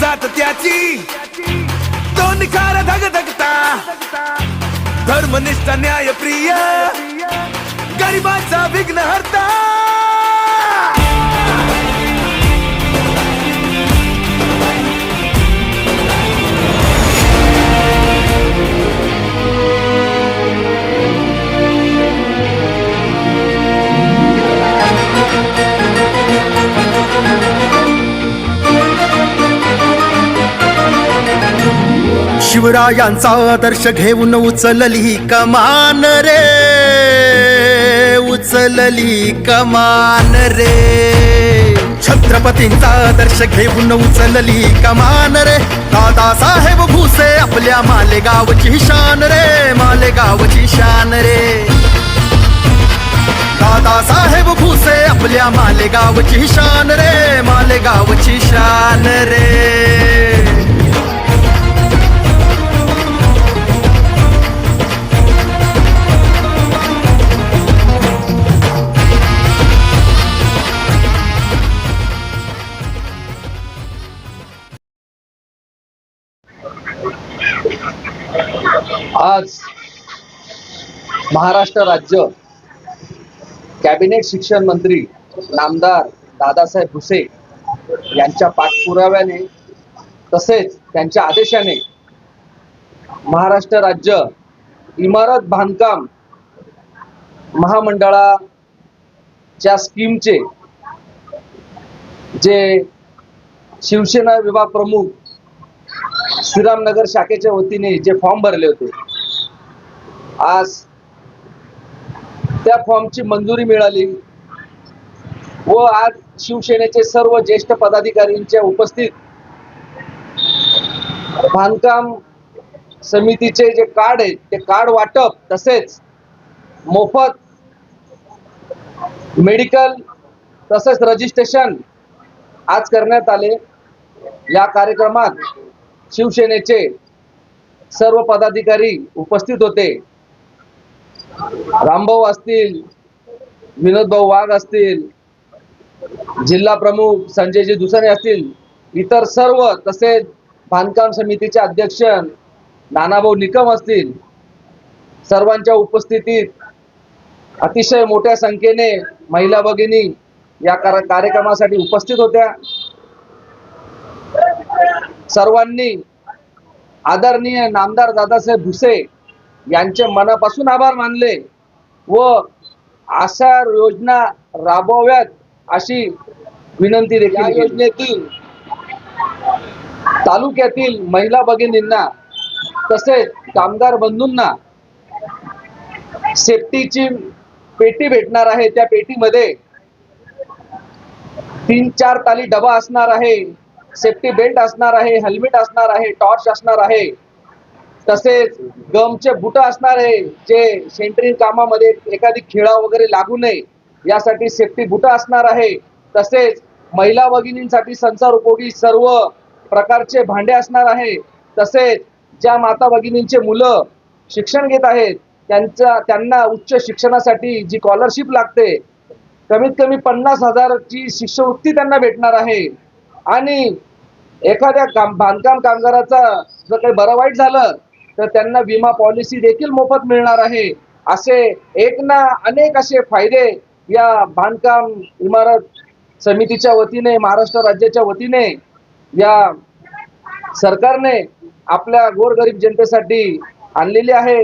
जात त्याची. दोन खार धग धगता. धर्मनिष्ठ न्यायप्रिय. गरिबाचा विघ्न हरता. शिवरायांचा आदर्श घेऊन उचलली कमान रे. उचलली कमान रे. छत्रपतींचा आदर्श घेऊन उचलली कमान रे. दादासाहेब भुसे आपल्या मालेगावची शान रे. मालेगावची शान रे. दादासाहेब भुसे आपल्या मालेगावची शान रे. मालेगावची शान रे. आज महाराष्ट्र राज्य कॅबिनेट शिक्षण मंत्री नामदार दादासाहेब भुसे यांच्या पाठपुराव्याने तसेच त्यांच्या आदेशाने महाराष्ट्र राज्य इमारत बांधकाम महामंडळाच्या स्कीमचे जे शिवसेना विभाग प्रमुख श्रीरामनगर शाखेच्या वतीने जे फॉर्म भरले होते आज त्या फॉर्मची मंजुरी मिळाली व आज शिवसेनेचे सर्व ज्येष्ठ पदाधिकाऱ्यांच्या उपस्थित बांधकाम समितीचे जे कार्ड आहेत ते कार्ड वाटप तसेच मोफत मेडिकल तसेच रजिस्ट्रेशन आज करण्यात आले. या कार्यक्रमात शिवसेनेचे सर्व पदाधिकारी उपस्थित होते. रामभाऊ असतील विनोद भाऊ वाघ असतील जिल्हा प्रमुख संजयजी दुसरे असतील इतर सर्व तसेच बांधकाम समितीचे अध्यक्ष नानाभाऊ निकम असतील सर्वांच्या उपस्थितीत अतिशय मोठ्या संख्येने महिला भगिनी या कार्यक्रमासाठी उपस्थित होत्या. सर्वांनी आदरणीय नामदार दादासाहेब भुसे यांचे मनापासून आभार मानले व अशा योजना राबवाव्यात अशी विनंती देखील योजनेतील तालुक्यातील महिला भगिनींना तसेच कामगार बंधूंना सेफ्टीची पेटी भेटणार आहे. त्या पेटीमध्ये तीन चार ताली डबा असणार आहे. सेफ्टी बेल्ट असणार आहे. हेल्मेट असणार आहे. टॉर्च असणार आहे. तसेच गमचे बुट असणार आहे जे सेंटरिंग कामामध्ये एखादी खिळा वगैरे लागू नये यासाठी सेफ्टी बुट असणार आहे. तसेच महिला भगिनींसाठी संसार उपयोगी सर्व प्रकारचे भांडे असणार आहे. तसेच ज्या माता भगिनींचे मुलं शिक्षण घेत आहेत त्यांच्या त्यांना उच्च शिक्षणासाठी जी स्कॉलरशिप लागते कमीत कमी पन्नास हजारची शिष्यवृत्ती त्यांना भेटणार आहे. आणि एखाद्या काम बांधकाम कामगाराचा जर काही बरं वाईट झालं तर त्यांना विमा पॉलिसी देखील मोफत मिळणार आहे. असे एक ना अनेक असे फायदे या बांधकाम इमारत समितीच्या वतीने महाराष्ट्र राज्याच्या वतीने या सरकारने आपल्या गोरगरीब जनतेसाठी आणलेली आहे.